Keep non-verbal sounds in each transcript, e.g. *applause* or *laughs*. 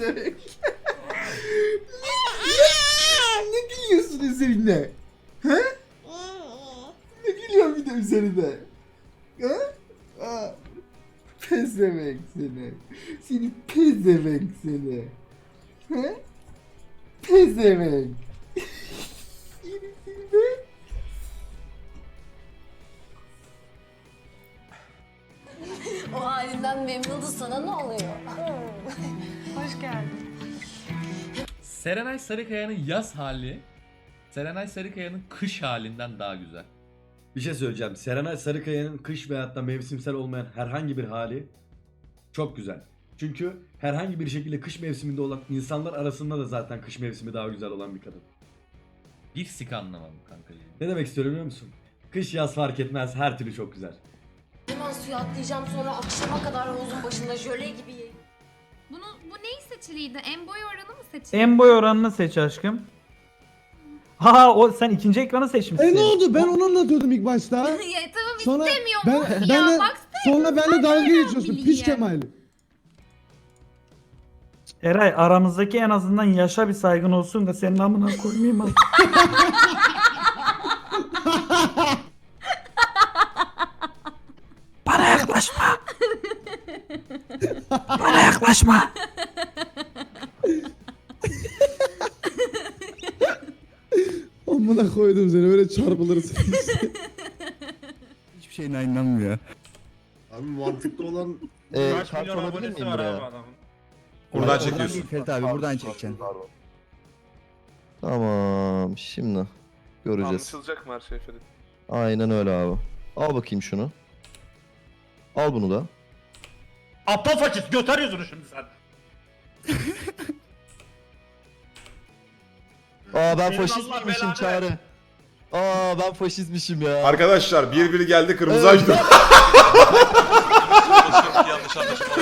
de pezevenk. ne gülüyorsun üzerine? He? Ne gülüyor bir de üzerine? He? Aa, pezevenk seni. Seni pezevenk seni. He? Pezevenk. O halinden memnundu sana ne oluyor? *laughs* Hoş geldin. Serenay Sarıkaya'nın yaz hali Serenay Sarıkaya'nın kış halinden daha güzel. Bir şey söyleyeceğim. Serenay Sarıkaya'nın kış veyahut da mevsimsel olmayan herhangi bir hali çok güzel. Çünkü herhangi bir şekilde kış mevsiminde olan insanlar arasında da zaten kış mevsimi daha güzel olan bir kadın. Bir sik anlamadım kankacığım. Ne demek istiyorum biliyor musun? Kış yaz fark etmez her türlü çok güzel. Suya atlayacağım sonra akşama kadar havuzun başında jöle gibi ye- Bunu bu neyi seçiliydi? En boy oranı mı seçiliydi? En boy oranını seç aşkım. Ha o sen ikinci ekranı seçmişsin. E ne oldu? Ben onu anlatıyordum ilk başta. *laughs* ya tamam Sonra istemiyorum ben, of ben ya de, bak sonra benle dalga geçiyorsun. Piç Kemal. Eray aramızdaki en azından yaşa bir saygın olsun da senin amına koymayayım ha. *laughs* yaklaşma. Amına koydum seni öyle çarpılırsın. Hiçbir şeyine inanmıyor. Abi mantıklı olan Ee, Kaç milyon alabilir abonesi miyim var abi buraya? adamın? Buradan çekiyorsun. değil Ferit abi buradan çekeceksin. Tamam şimdi göreceğiz. Anlaşılacak mı her şey Ferit? Aynen öyle abi. Al bakayım şunu. Al bunu da. Aptal faşist göster yüzünü şimdi sen. *laughs* Aa ben Senin faşist Allah miymişim belanı çare. Aa ben faşistmişim ya. Arkadaşlar bir biri geldi kırmızı Evet. açtı. yanlış anlaşılma.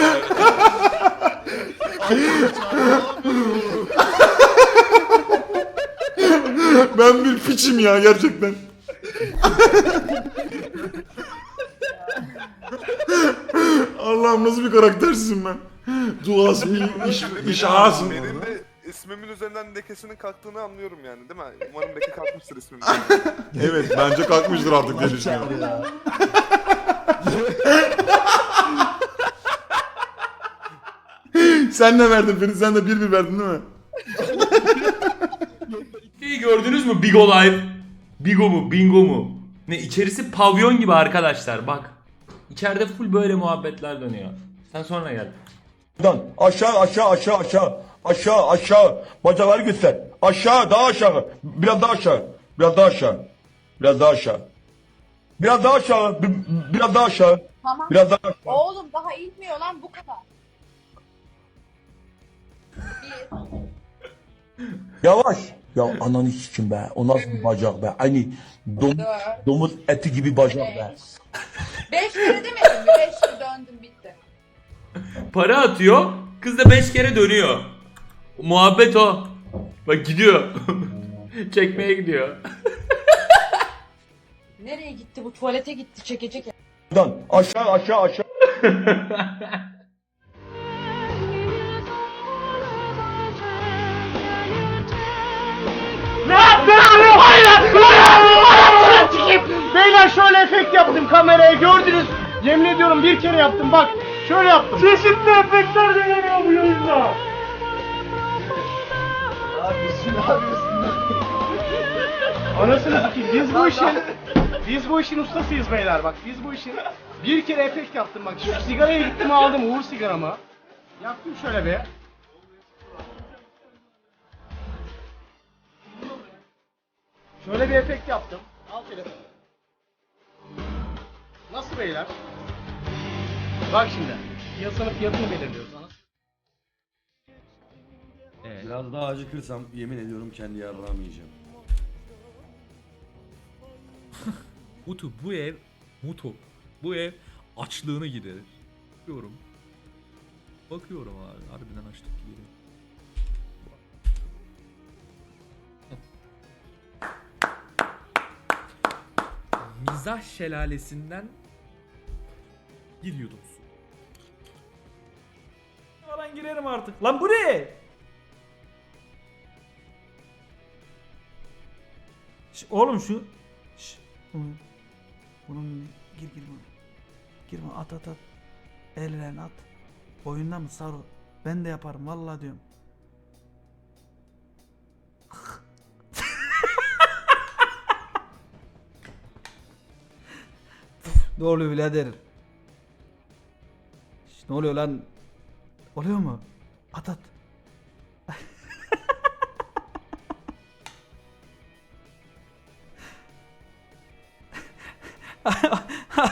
*laughs* ben bir piçim ya gerçekten. *laughs* Allah'ım nasıl bir karaktersizim ben. Duas iş, iş ağzım. Benim de ismimin üzerinden lekesinin kalktığını anlıyorum yani değil mi? Umarım leke kalkmıştır ismimin. *laughs* Evet bence kalkmıştır artık diye düşünüyorum. Sen ne verdin Ferit? Sen de bir bir verdin değil mi? Şeyi gördünüz mü Bigo Live? Bigo mu? Bingo mu? Ne içerisi pavyon gibi arkadaşlar bak. İçeride full böyle muhabbetler dönüyor. Sen sonra gel. Aşağı aşağı aşağı aşağı. Aşağı aşağı. Bacakları göster. Aşağı daha aşağı. Biraz daha aşağı. Biraz daha aşağı. Biraz daha aşağı. Biraz daha aşağı. bi- Biraz daha aşağı. Tamam. Biraz daha aşağı. Oğlum daha inmiyor lan bu kadar. Yavaş. Ya ananı sikim be. O nasıl bir bacak be? Aynı dom, Dört. domuz eti gibi bacak be. Beş. Beş kere demedim mi? Beş kere döndüm bitti. Para atıyor. Kız da 5 kere dönüyor. Muhabbet o. Bak gidiyor. *laughs* Çekmeye gidiyor. Nereye gitti bu? Tuvalete gitti çekecek. Buradan aşağı aşağı aşağı. *laughs* Beyler şöyle efekt yaptım kameraya gördünüz. Yemin ediyorum bir kere yaptım bak. Şöyle yaptım. Çeşitli efektler deneniyor bu yayında. Anasını satayım biz bu işin biz bu işin ustasıyız beyler bak biz bu işin bir kere efekt yaptım bak şu sigaraya gittim aldım uğur sigaramı yaktım şöyle bir Şöyle bir efekt yaptım. Al telefonu. Nasıl beyler? Bak şimdi. Piyasanın fiyatını belirliyoruz. Ana. Biraz daha acıkırsam yemin ediyorum kendi yarrağımı yiyeceğim. *laughs* Mutu bu ev Mutu bu ev açlığını giderir. Bakıyorum. Bakıyorum abi harbiden açlık gideriyor. Mizah şelalesinden bir yudum su. Lan girerim artık. Lan bu ne? Ş- oğlum şu. Ş- bunun, bunun gir gir bunu. Girme at at at. Ellerini at. Boyunda mı sar o? Ben de yaparım vallahi diyorum. ne oluyor birader? Ne oluyor lan? Oluyor mu? At at.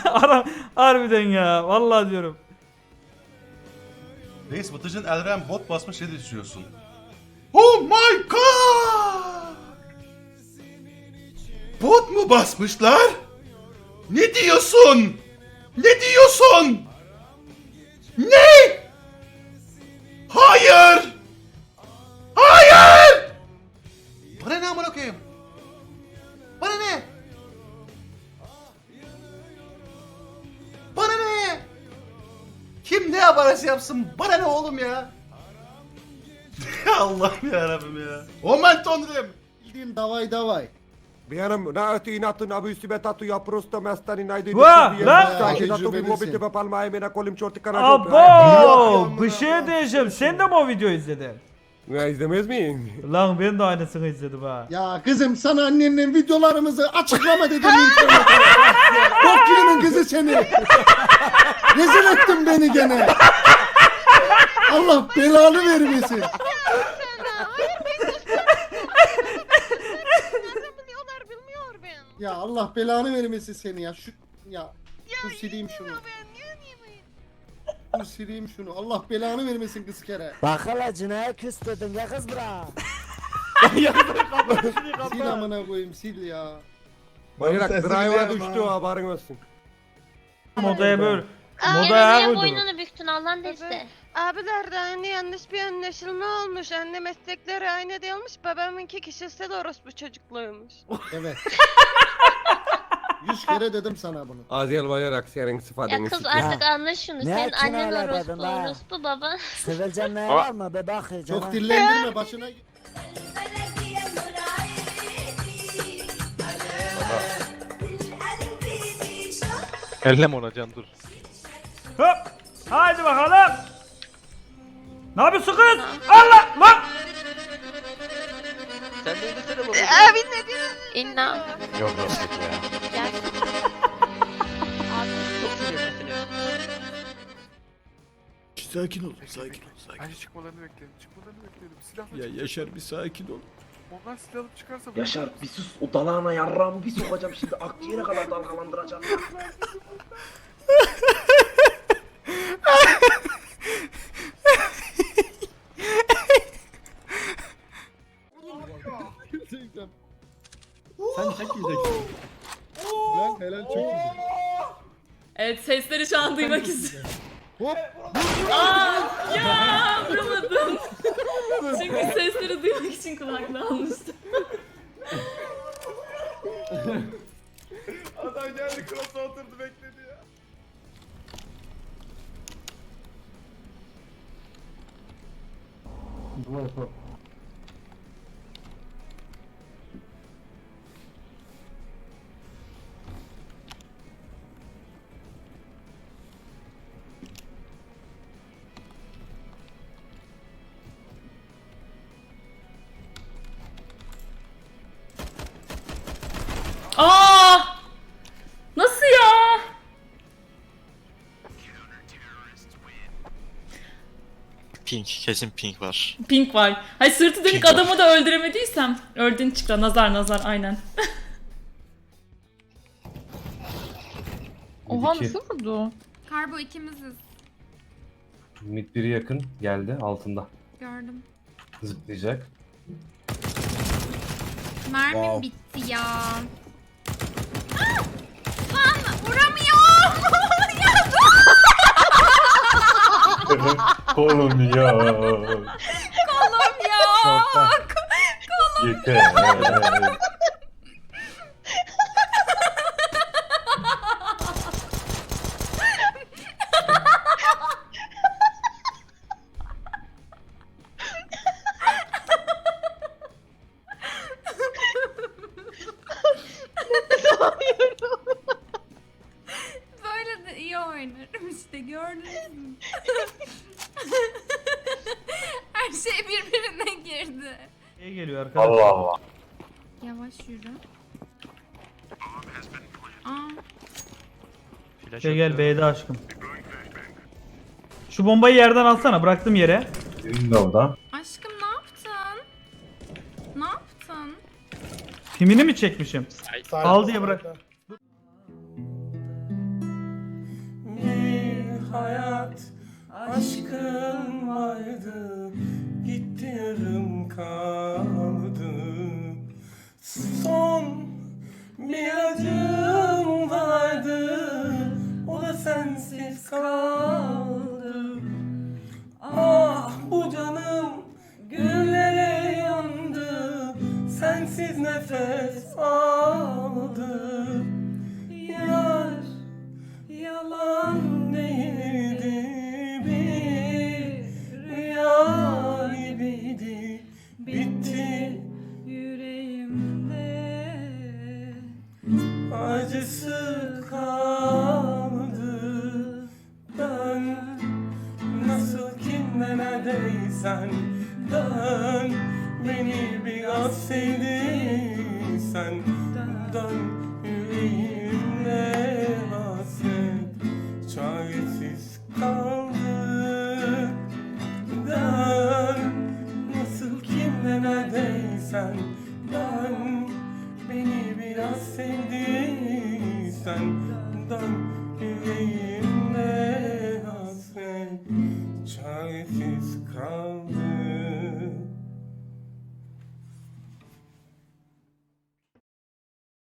Ara, harbiden ya. Vallahi diyorum. Reis Batıcın Elren bot basmış ne düşünüyorsun? Oh my god! Bot mu basmışlar? Ne diyorsun? Ne diyorsun? Ne? Hayır! Hayır! Bana ne amına koyayım? Bana ne? Bana ne? Kim ne yaparsa yapsın bana ne oğlum ya? *laughs* Allah'ım ya Rabbim ya. Omen tanrım. Bildiğin davay davay. Benim na ötü inatın abü üstüme tatu ya prosto mestani naydı. Va, lan! palma emena kolim çorti Abo! Bir şey diyeceğim. Sen de mi o videoyu izledin? Ne izlemez miyim? Lan ben de aynısını izledim ha. Ya kızım sana annenin videolarımızı açıklama dedim internete. *laughs* Bok gibinin kızı seni. Rezil ettin beni gene. Allah belanı vermesin. Ya Allah belanı vermesin seni ya. Şu ya dur sileyim şunu. Dur sileyim şunu. Allah belanı vermesin kız kere. Bak hala cinayet küstürdün ya kız bırak. Sil amına koyayım sil ya. Bayrak drive'a düştü haberin olsun. Modaya böyle. Modaya uydu. boynunu büktün Allah'ın deste. Abiler de anne yanlış bir anlaşılma olmuş. Anne meslekleri aynı değilmiş. Babamınki kişisel orospu çocukluğuymuş. Evet. *laughs* Yüz kere dedim sana bunu. Azel bayrak senin sıfatını artık anla şunu. Ne Senin annen kinayla orospu, dedin orospu baba. Sevileceğin ne var mı be bak ya Çok dillendirme başına. Ellem ona can dur. Hop. Haydi bakalım. Ne yapıyorsun kız? Allah lan. Abi ne diyorsun? İnna. Yok yok ya. Gel. Sakin ol, sakin ol, sakin Hadi çıkmalarını bekleyelim. Çıkmalarını bekleyelim. Silahla Ya Yaşar bir sakin ol. Onlar silah alıp çıkarsa Yaşar bir sus o dalağına yarrağımı bir sokacağım şimdi akciğere kadar dalgalandıracağım. *laughs* *laughs* şu an duymak istiyorum. Hop. Ya vuramadım. Çünkü sesleri duymak için kulaklığı almıştım. Pink. Kesin pink var. Pink var. Hay sırtı dönük Pink var. adamı da öldüremediysem. Öldün çıktı. Nazar nazar aynen. Oha nasıl vurdu? Karbo ikimiziz. Mid biri yakın geldi altında. Gördüm. Zıplayacak. Mermim Wow. bitti ya. Lan vuramıyorum. *laughs* Ya. *laughs* Kolum yok. Kolum Yeter. Böyle de iyi oynarım işte gördünüz mü? *laughs* Her şey birbirine girdi. İyi geliyor arkadaşlar. Allah Allah. Yavaş yürü. Aa, Şey gel B'de aşkım. Şu bombayı yerden alsana bıraktım yere. Window'da. aşkım ne yaptın? Ne yaptın? Pimini mi çekmişim? Al diye bırak. hayat aşkın vardı gitti yarım kaldı. Son bir acım vardı o da sensiz kaldı. Ah bu canım güllere yandı sensiz nefes aldı acısı kaldı dön nasıl kimle neredeysen dön. Beni biraz sevdiysen dön yüreğimde hasret çaresiz kaldı dön nasıl kimle neredeysen dön. Beni biraz sevdiysen dön